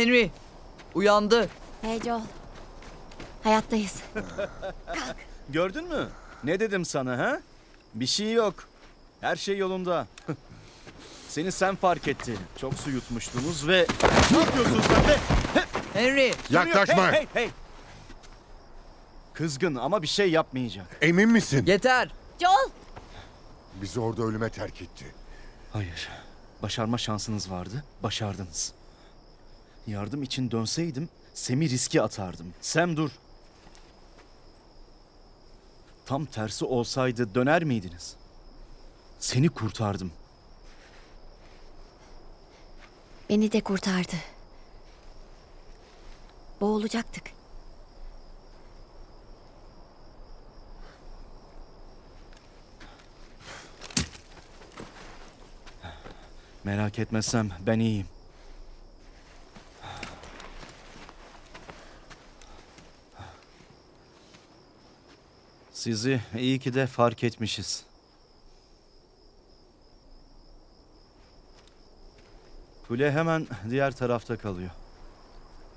Henry uyandı. Hey Joel. Hayattayız. Gördün mü? Ne dedim sana ha? Bir şey yok. Her şey yolunda. Seni sen fark etti. Çok su yutmuştunuz ve... Ne yapıyorsun sen be? Henry Yaklaşma. Hey hey hey! Kızgın ama bir şey yapmayacak. Emin misin? yeter. Joel! Bizi orada ölüme terk etti. Hayır. Başarma şansınız vardı. Başardınız. Yardım için dönseydim Sem'i riske atardım. Sem dur. Tam tersi olsaydı döner miydiniz? Seni kurtardım. Beni de kurtardı. Boğulacaktık. Merak etmezsem ben iyiyim. Sizi iyi ki de fark etmişiz. Kule hemen diğer tarafta kalıyor.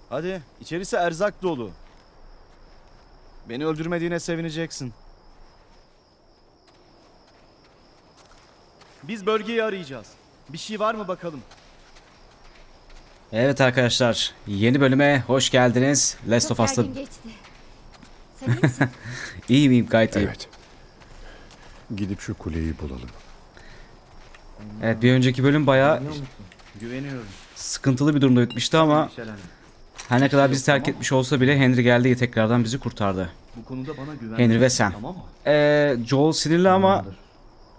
Hadi içerisi erzak dolu. Beni öldürmediğine sevineceksin. Biz bölgeyi arayacağız. Bir şey var mı bakalım? Evet arkadaşlar, yeni bölüme hoş geldiniz. Last of Us'ta geçti. Sen iyi misin? iyi miyim gayet iyiyim. Evet. Gidip şu kuleyi bulalım. Evet bir önceki bölüm bayağı Güveniyorum. sıkıntılı bir durumda bitmişti ama her ne kadar bizi terk etmiş olsa bile Henry geldi tekrardan bizi kurtardı. Bu konuda bana güven. Henry ve Sam. Tamam mı? Ee, Joel sinirli ama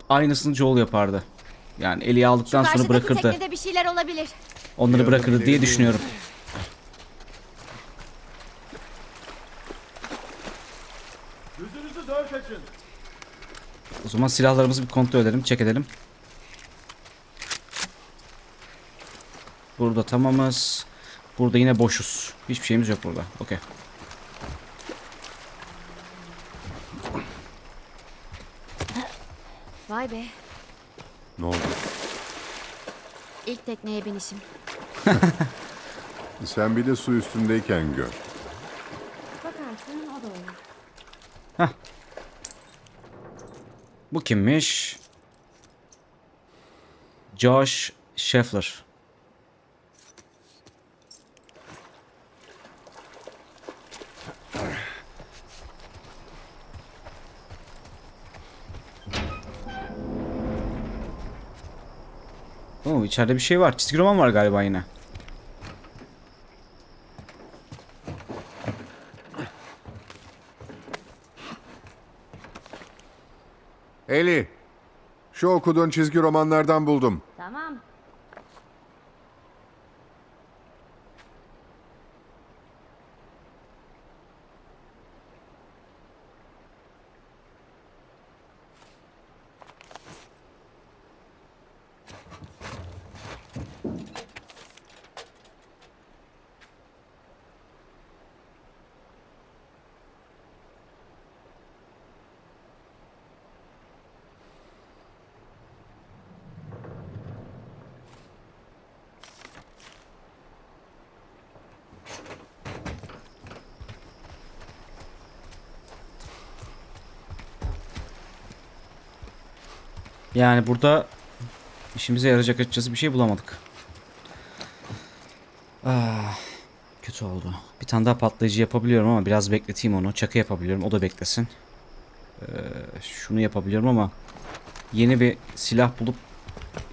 aynısını Joel yapardı. Yani eli aldıktan sonra Karşıdaki bırakırdı. teknede bir şeyler olabilir. Onları bırakırdı diye düşünüyorum. Zaman silahlarımızı bir kontrol edelim, çek edelim. Burada tamamız. Burada yine boşuz. Hiçbir şeyimiz yok burada. Okey. Vay be. Ne oldu? İlk tekneye binişim. Sen bir de su üstündeyken gör. Bakarsın o da olur. Bu kimmiş? Josh Scheffler. Oo, içeride bir şey var. Çizgi roman var galiba yine. Eli, şu okuduğun çizgi romanlardan buldum. Tamam. Yani burada işimize yarayacak açıkçası bir şey bulamadık. Ah, kötü oldu. Bir tane daha patlayıcı yapabiliyorum ama biraz bekleteyim onu. Çakı yapabiliyorum. O da beklesin. Ee, şunu yapabiliyorum ama yeni bir silah bulup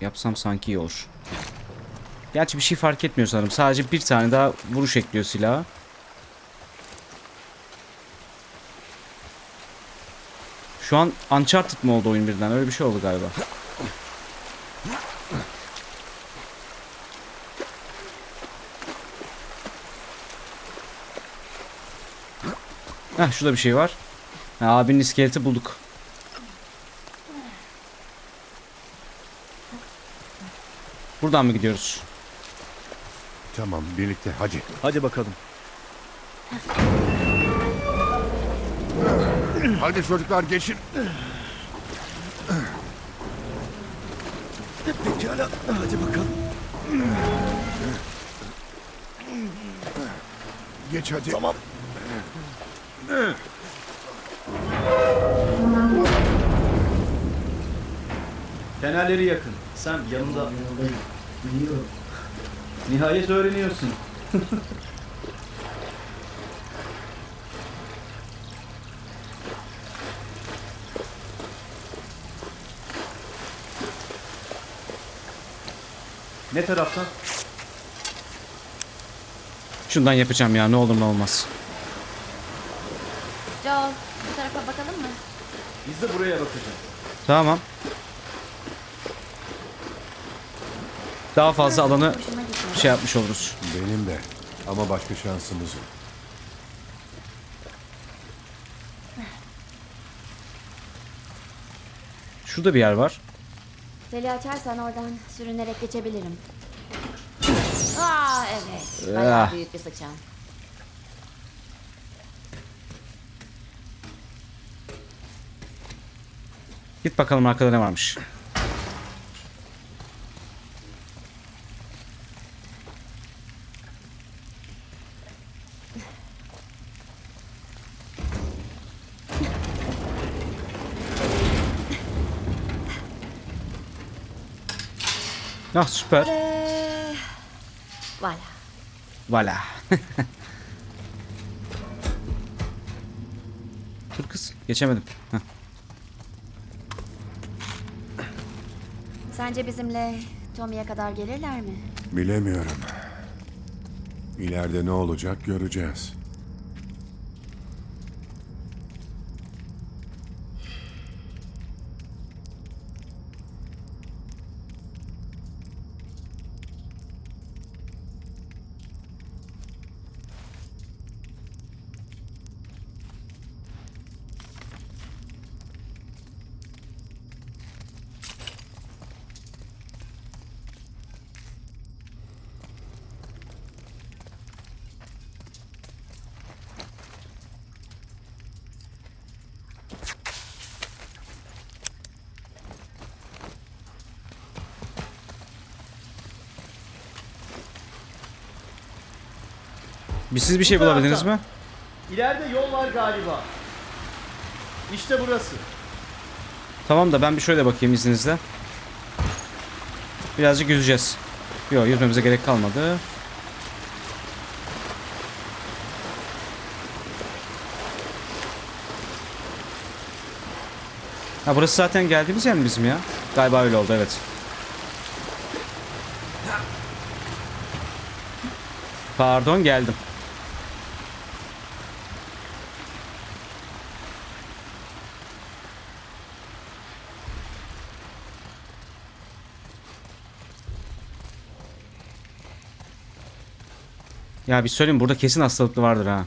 yapsam sanki iyi olur. Gerçi bir şey fark etmiyor sanırım. Sadece bir tane daha vuruş ekliyor silaha. Şu an Uncharted mı oldu oyun birden? Öyle bir şey oldu galiba. Heh şurada bir şey var. Ha, abinin iskeleti bulduk. Buradan mı gidiyoruz? Tamam, birlikte hadi. Hadi bakalım. Hadi çocuklar geçin. Pekala. Hadi bakalım. Geç hadi. Tamam. Fenerleri yakın. Sen yanında. Nihayet öğreniyorsun. ne taraftan? Şundan yapacağım ya ne olur ne olmaz. Joel, bu tarafa bakalım mı? Biz de buraya bakacağız. Tamam. Daha fazla alanı Hoşuma şey yapmış oluruz. Benim de. Ama başka şansımız yok. Şurada bir yer var. Teli açarsan oradan sürünerek geçebilirim. Aa evet. Ah. Bayağı büyük bir sıçan. Git bakalım arkada ne varmış. Ah süper. Ve... Voilà. Voilà. Dur kız geçemedim. Heh. Sence bizimle Tommy'ye kadar gelirler mi? Bilemiyorum. İleride ne olacak göreceğiz. Bir siz bir şey bulabildiniz mi? İleride yol var galiba. İşte burası. Tamam da ben bir şöyle bakayım izninizle. Birazcık yüzeceğiz. Yok yüzmemize gerek kalmadı. Ha burası zaten geldiğimiz yer mi bizim ya? Galiba öyle oldu evet. Pardon geldim. Ya bir söyleyeyim burada kesin hastalıklı vardır ha.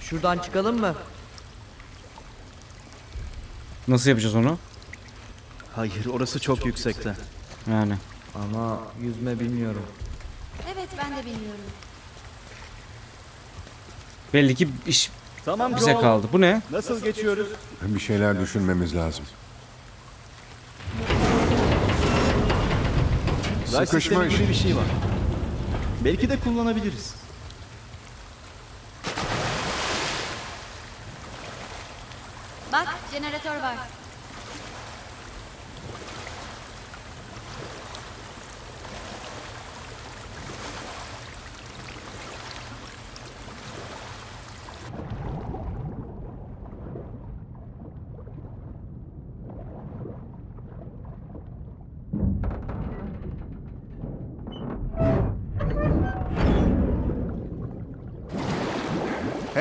Şuradan çıkalım mı? Nasıl yapacağız onu? Hayır orası çok yüksekte. Yani. Ama yüzme bilmiyorum. Evet ben de bilmiyorum. Belli ki iş Tamam bize Joel. kaldı. Bu ne? Nasıl geçiyoruz? Bir şeyler düşünmemiz lazım. Sistemi Sıkışmış. gibi bir şey var. Belki de kullanabiliriz. Bak jeneratör var.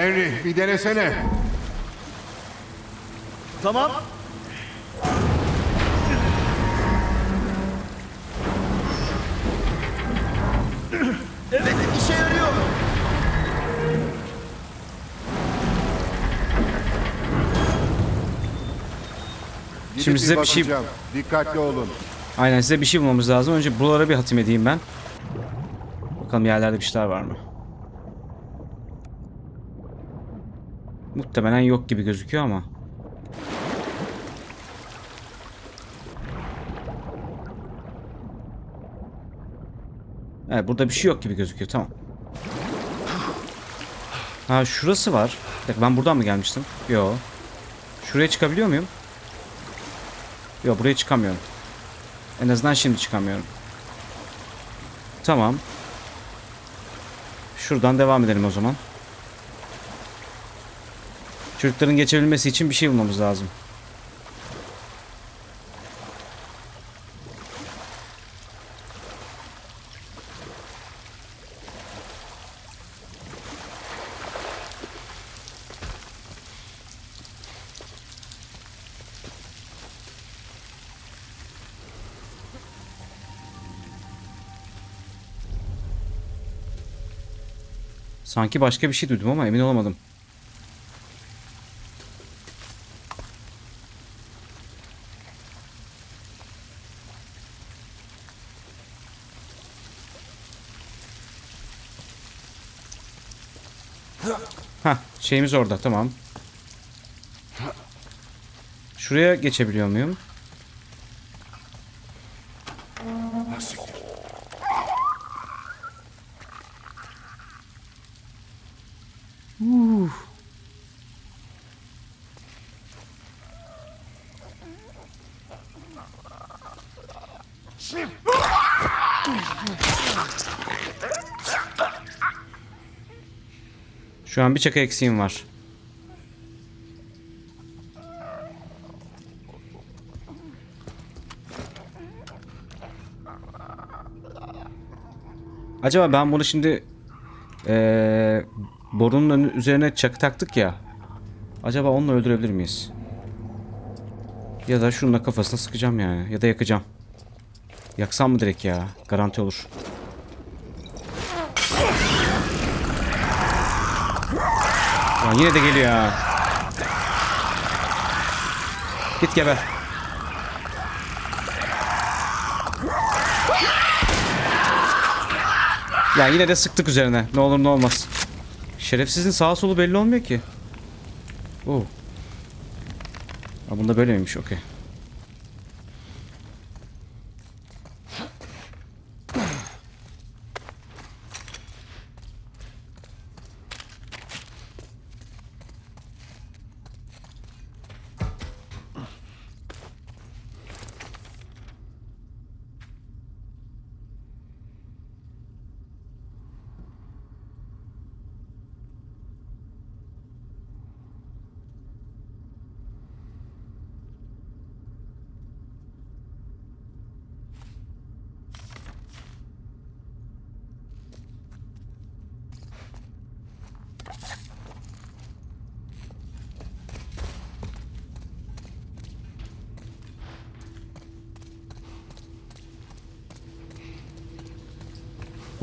Henry bir denesene. Tamam. Evet işe yarıyor. Gidip Şimdi size bir şey- bakacağım. Dikkatli olun. Aynen size bir şey bulmamız lazım. Önce buralara bir hatim edeyim ben. Bakalım yerlerde bir şeyler var mı? Muhtemelen yok gibi gözüküyor ama. Evet burada bir şey yok gibi gözüküyor tamam. Ha şurası var. Dakika, ben buradan mı gelmiştim? Yo. Şuraya çıkabiliyor muyum? Yo buraya çıkamıyorum. En azından şimdi çıkamıyorum. Tamam. Şuradan devam edelim o zaman. Çocukların geçebilmesi için bir şey bulmamız lazım. Sanki başka bir şey duydum ama emin olamadım. Ha, şeyimiz orada tamam. Şuraya geçebiliyor muyum? An bir çaka eksiğim var. Acaba ben bunu şimdi eee borunun önü- üzerine çakı taktık ya. Acaba onunla öldürebilir miyiz? Ya da şununla kafasına sıkacağım yani. Ya da yakacağım. Yaksam mı direkt ya? Garanti olur. Ya yine de geliyor ha. Git geber. Ya yine de sıktık üzerine. Ne olur ne olmaz. Şerefsizin sağa solu belli olmuyor ki. Oo. Ha bunda böyle miymiş? Okey.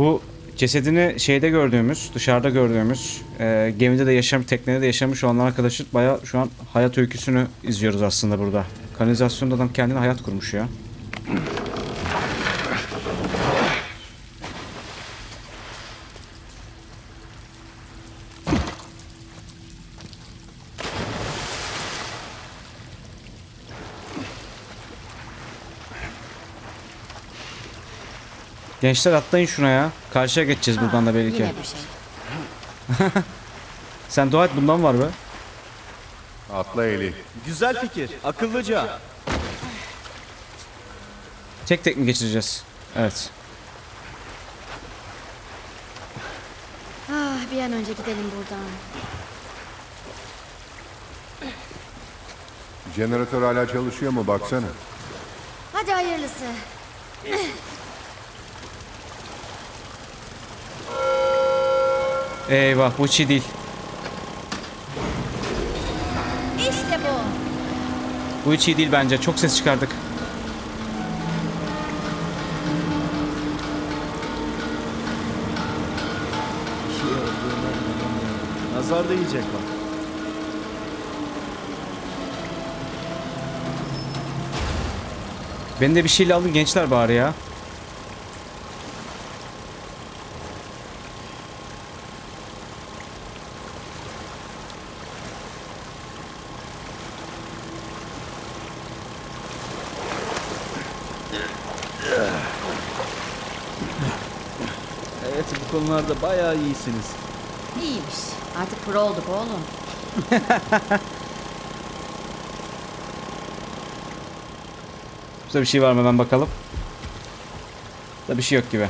Bu cesedini şeyde gördüğümüz, dışarıda gördüğümüz, e, gemide de yaşam, teknede de yaşamış olan arkadaşı baya şu an hayat öyküsünü izliyoruz aslında burada. Kanalizasyonda adam kendine hayat kurmuş ya. Gençler atlayın şuna ya. Karşıya geçeceğiz buradan da belki. Yine bir şey. Sen dua et bundan var be. Atla Eli. Güzel fikir. Akıllıca. Tek tek mi geçireceğiz? Evet. Ah, bir an önce gidelim buradan. Jeneratör hala çalışıyor mu baksana. Hadi hayırlısı. Eyvah bu çiğ değil. İşte bu. Bu hiç iyi değil bence. Çok ses çıkardık. Nazar değecek bak. Beni de bir şeyle alın gençler bari ya. Evet konularda bayağı iyisiniz. İyiymiş. Artık pro olduk oğlum. Burada bir şey var mı hemen bakalım. Burada bir şey yok gibi.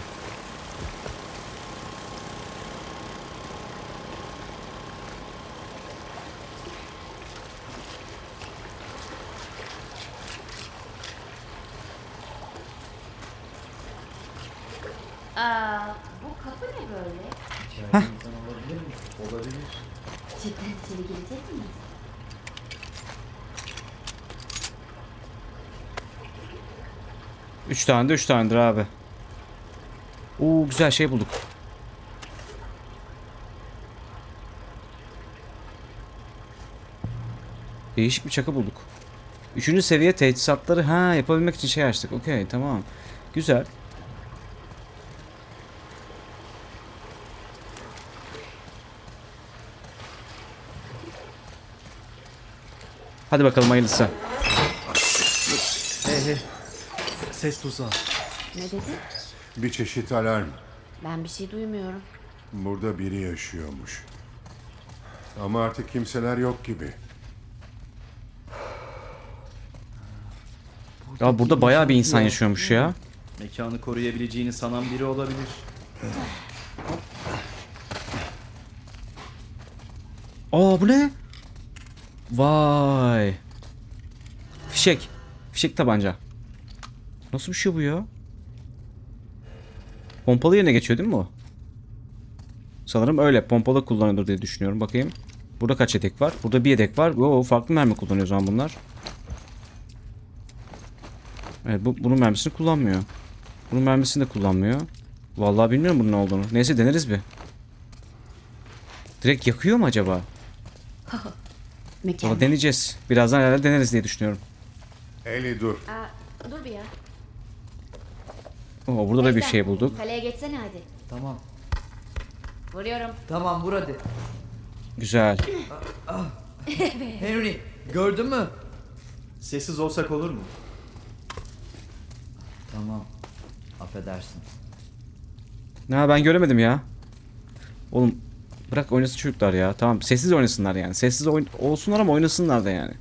Aa, bu kapı ne böyle? Olabilir. Cidden içeri girecek miyiz? Üç tane de üç tanedir abi. Oo güzel şey bulduk. Değişik bir çakı bulduk. Üçüncü seviye teçhizatları ha yapabilmek için şey açtık. Okey tamam. Güzel. Hadi bakalım hayırlısı. Hey hey. Ses tuzağı. Ne dedi? Bir çeşit alarm. Ben bir şey duymuyorum. Burada biri yaşıyormuş. Ama artık kimseler yok gibi. Ya burada bayağı bir insan yaşıyormuş ya. Mekanı koruyabileceğini sanan biri olabilir. Aa bu ne? Vay. Fişek. Fişek tabanca. Nasıl bir şey bu ya? Pompalı yerine geçiyor değil mi bu? Sanırım öyle. Pompalı kullanılır diye düşünüyorum. Bakayım. Burada kaç yedek var? Burada bir yedek var. Oo, farklı mermi kullanıyor o zaman bunlar. Evet bu, bunun mermisini kullanmıyor. Bunun mermisini de kullanmıyor. Vallahi bilmiyorum bunun ne olduğunu. Neyse deneriz bir. Direkt yakıyor mu acaba? Mükemmel. Valla deneyeceğiz. Birazdan herhalde deneriz diye düşünüyorum. Eli dur. Aa, dur bir ya. Oo, burada da bir Teyzem, şey bulduk. Kaleye geçsene hadi. Tamam. Vuruyorum. Tamam vur hadi. Güzel. Henry gördün mü? Sessiz olsak olur mu? Tamam. Affedersin. Ne ben göremedim ya. Oğlum bırak oynasın çocuklar ya. Tamam sessiz oynasınlar yani. Sessiz oyn olsunlar ama oynasınlar da yani.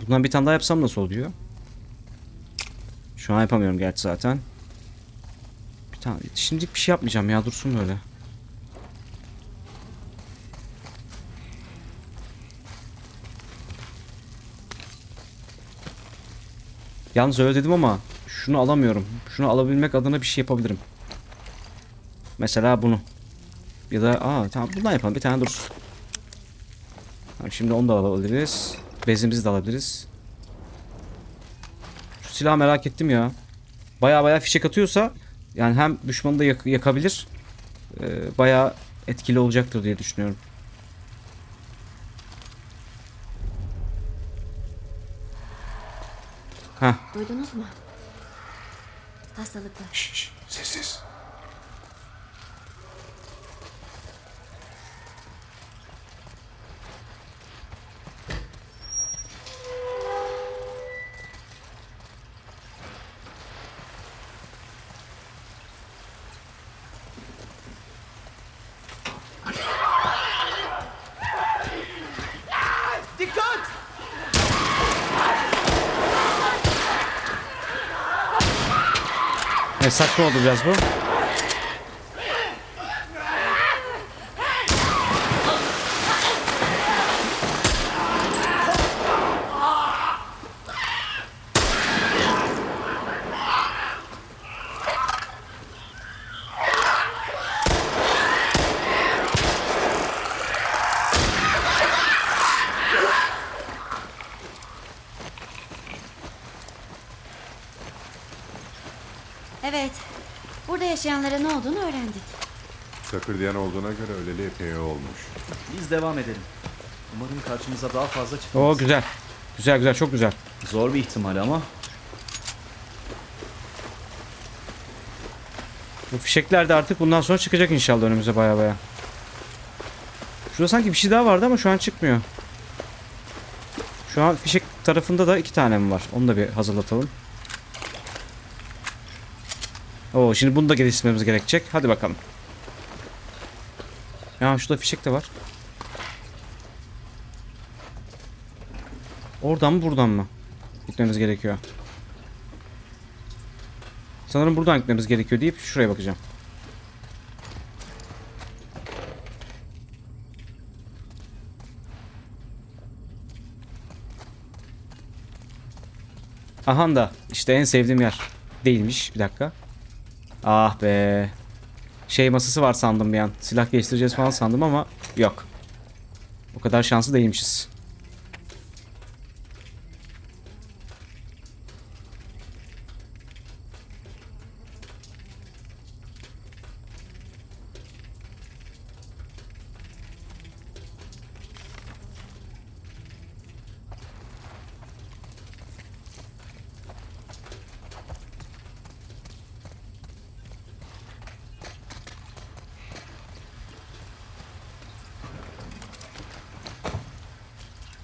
Bundan bir tane daha yapsam nasıl oluyor? Şu an yapamıyorum gerçi zaten. Bir tane şimdilik bir şey yapmayacağım ya dursun böyle. Yalnız öyle dedim ama şunu alamıyorum. Şunu alabilmek adına bir şey yapabilirim. Mesela bunu. Ya da aa tamam bundan yapalım. Bir tane dursun. Tamam, şimdi onu da alabiliriz. Bezimizi de alabiliriz. Şu silahı merak ettim ya. Baya baya fişek atıyorsa yani hem düşmanı da yak- yakabilir. E, baya etkili olacaktır diye düşünüyorum. Heh. Duydunuz mu? Hastalıklar. Şş, şş, sessiz. Saklı oldu biraz bu. Evet. Burada yaşayanlara ne olduğunu öğrendik. Takırdayan olduğuna göre öleli epey olmuş. Biz devam edelim. Umarım karşımıza daha fazla çıkmaz. Oo güzel. Güzel güzel çok güzel. Zor bir ihtimal ama. Bu fişekler de artık bundan sonra çıkacak inşallah önümüze baya baya. Şurada sanki bir şey daha vardı ama şu an çıkmıyor. Şu Şu an fişek tarafında da iki tane mi var? Onu da bir hazırlatalım. Oo, şimdi bunu da geliştirmemiz gerekecek. Hadi bakalım. Ya şurada fişek de var. Oradan mı buradan mı? Gitmemiz gerekiyor. Sanırım buradan gitmemiz gerekiyor deyip şuraya bakacağım. Aha da işte en sevdiğim yer. Değilmiş bir dakika. Ah be. Şey masası var sandım bir an. Silah geliştireceğiz falan sandım ama yok. O kadar şanslı değilmişiz.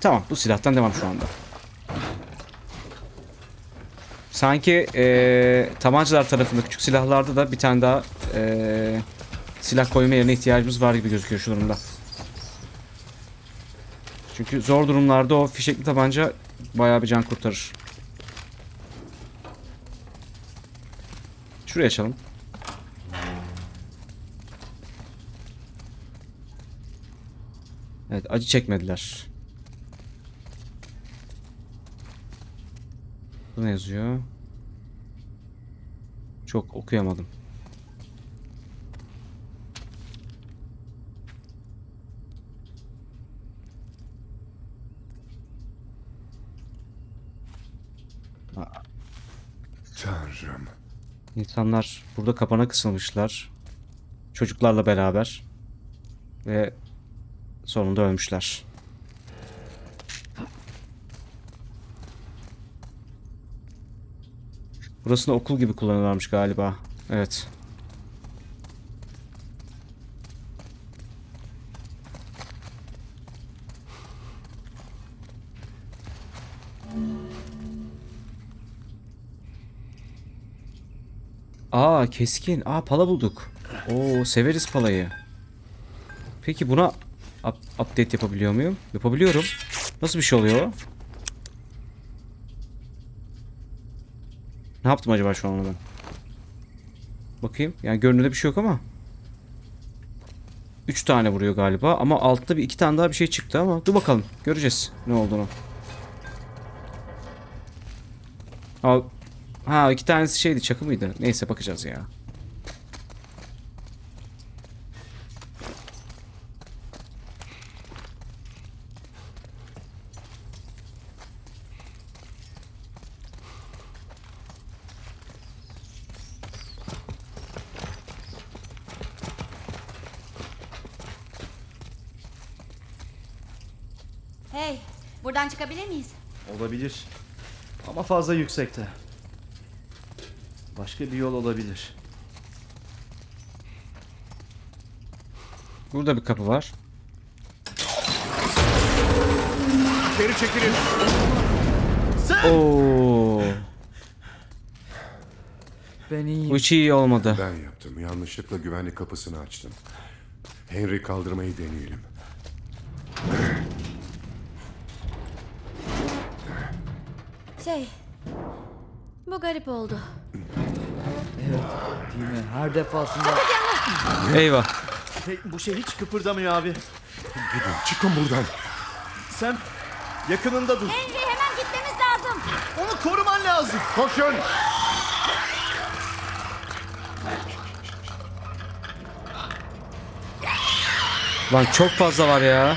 Tamam bu silahtan devam şu anda. Sanki eee tabancalar tarafında küçük silahlarda da bir tane daha eee, silah koyma yerine ihtiyacımız var gibi gözüküyor şu durumda. Çünkü zor durumlarda o fişekli tabanca bayağı bir can kurtarır. Şuraya açalım. Evet acı çekmediler. Ne yazıyor? Çok okuyamadım. Tanrım. İnsanlar burada kapana kısılmışlar. Çocuklarla beraber. Ve sonunda ölmüşler. Burasını okul gibi kullanıyorlarmış galiba. Evet. Aa keskin. Aa pala bulduk. Oo severiz palayı. Peki buna up- update yapabiliyor muyum? Yapabiliyorum. Nasıl bir şey oluyor Ne yaptım acaba şu an ben? Bakayım. Yani görünürde bir şey yok ama. 3 tane vuruyor galiba ama altta bir iki tane daha bir şey çıktı ama dur bakalım. Göreceğiz ne olduğunu. Ha, ha iki tanesi şeydi çakı mıydı? Neyse bakacağız ya. Hey, buradan çıkabilir miyiz? Olabilir. Ama fazla yüksekte. Başka bir yol olabilir. Burada bir kapı var. Geri çekilin. Oo. Ben iyiyim. Bu hiç iyi olmadı. Ben yaptım. Yanlışlıkla güvenlik kapısını açtım. Henry kaldırmayı deneyelim. Şey, bu garip oldu. Evet değil mi? Her defasında Eyvah. Hey, bu şey hiç kıpırdamıyor abi. Gidin çıkın buradan. Sen yakınında dur. Henry hemen gitmemiz lazım. Onu koruman lazım. Koşun. Lan çok fazla var ya.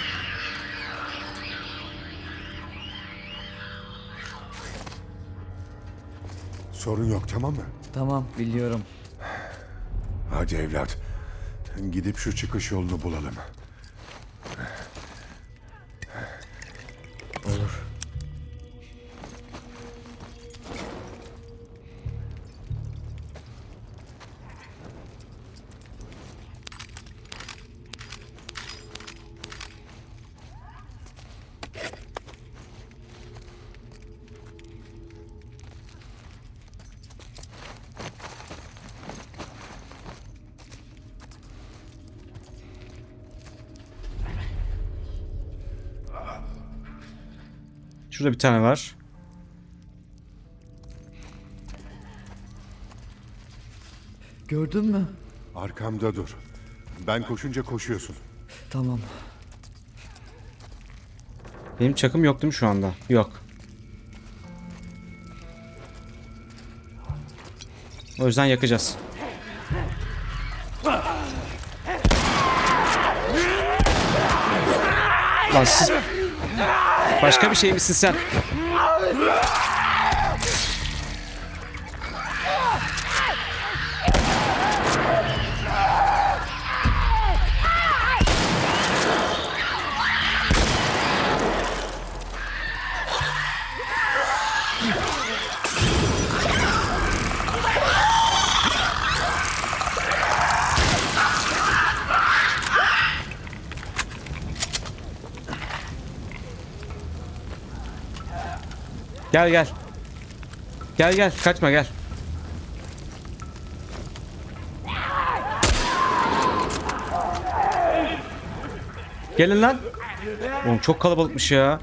Sorun yok tamam mı? tamam biliyorum. Hadi evlat. Gidip şu çıkış yolunu bulalım. Şurada bir tane var. Gördün mü? Arkamda dur. Ben koşunca koşuyorsun. Tamam. Benim çakım yok değil mi şu anda? Yok. O yüzden yakacağız. Lan siz... Başka bir şey misin sen? Gel gel. Gel gel kaçma gel. Gelin lan. Oğlum çok kalabalıkmış ya.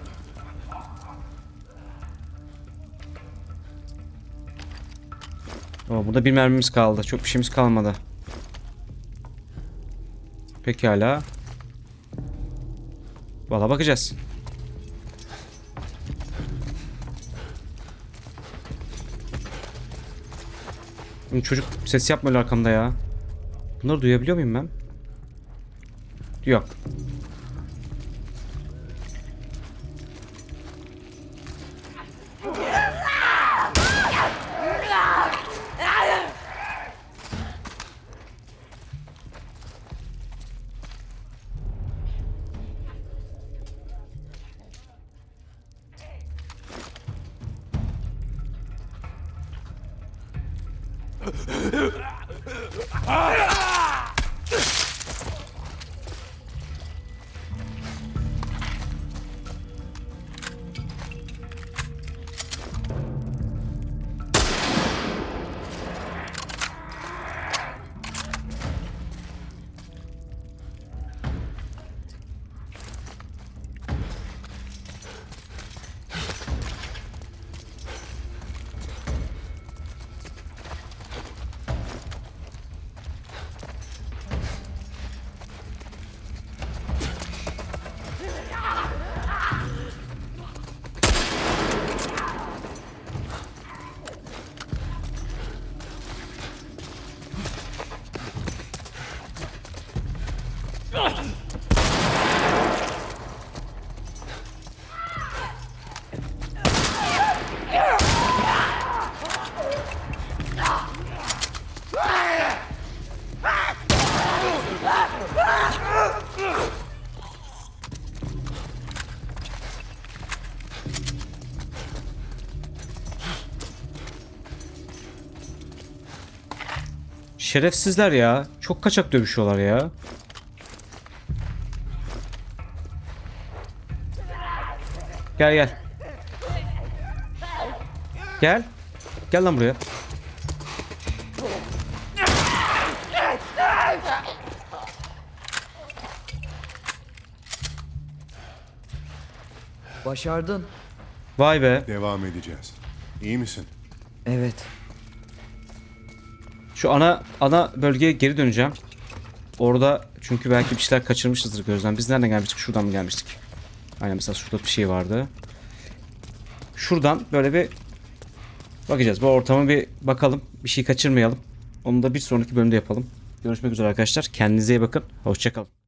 Oo, burada bir mermimiz kaldı. Çok bir şeyimiz kalmadı. Pekala. Valla bakacağız. Oğlum Çocuk ses yapmıyor arkamda ya. Bunları duyabiliyor muyum ben? Yok. Şerefsizler ya. Çok kaçak dövüşüyorlar ya. Gel gel. Gel. Gel lan buraya. Başardın. Vay be. Devam edeceğiz. İyi misin? Evet. Şu ana ana bölgeye geri döneceğim. Orada çünkü belki bir şeyler kaçırmışızdır gözden. Biz nereden gelmiştik? Şuradan mı gelmiştik? Aynen mesela şurada bir şey vardı. Şuradan böyle bir bakacağız. Bu ortama bir bakalım. Bir şey kaçırmayalım. Onu da bir sonraki bölümde yapalım. Görüşmek üzere arkadaşlar. Kendinize iyi bakın. Hoşçakalın.